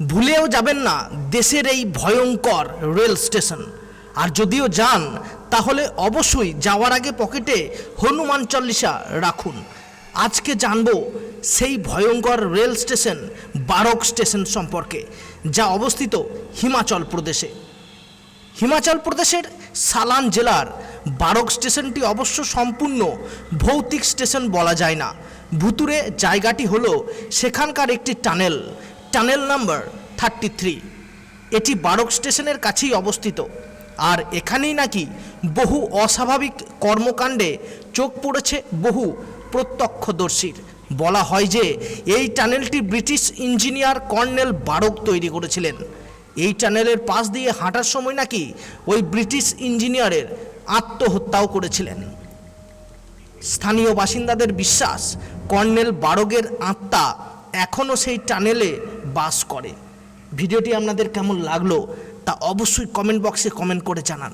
ভুলেও যাবেন না, দেশের এই ভয়ঙ্কর রেল স্টেশন। আর যদিও যান, তাহলে অবশ্যই যাওয়ার আগে পকেটে হনুমান চল্লিশা রাখুন। আজকে জানব সেই ভয়ঙ্কর রেল স্টেশন বারক স্টেশন সম্পর্কে, যা অবস্থিত হিমাচল প্রদেশে। হিমাচল প্রদেশের সালান জেলার বারক স্টেশনটি অবশ্য সম্পূর্ণ ভৌতিক স্টেশন বলা যায় না। ভুতুরে জায়গাটি হলো সেখানকার একটি tunnel tunnel number thirty three. এটি বারক স্টেশনের কাছেই অবস্থিত। আর এখানেই নাকি বহু অস্বাভাবিক কর্মকাণ্ডে চোখ পড়েছে বহু প্রত্যক্ষদর্শীর। বলা হয় যে, এই টানেলটি ব্রিটিশ ইঞ্জিনিয়ার কর্নেল বারক তৈরি করেছিলেন। এই টানেলের পাশ দিয়ে হাঁটার সময় নাকি ওই ব্রিটিশ ইঞ্জিনিয়ারের আত্মহত্যাও করেছিলেন। স্থানীয় বাসিন্দাদের বিশ্বাস, কর্নেল বারগের আত্মা এখনও সেই টানেলে বাস করে। ভিডিওটি আপনাদের কেমন লাগল তা অবশ্যই কমেন্ট বক্সে কমেন্ট করে জানান।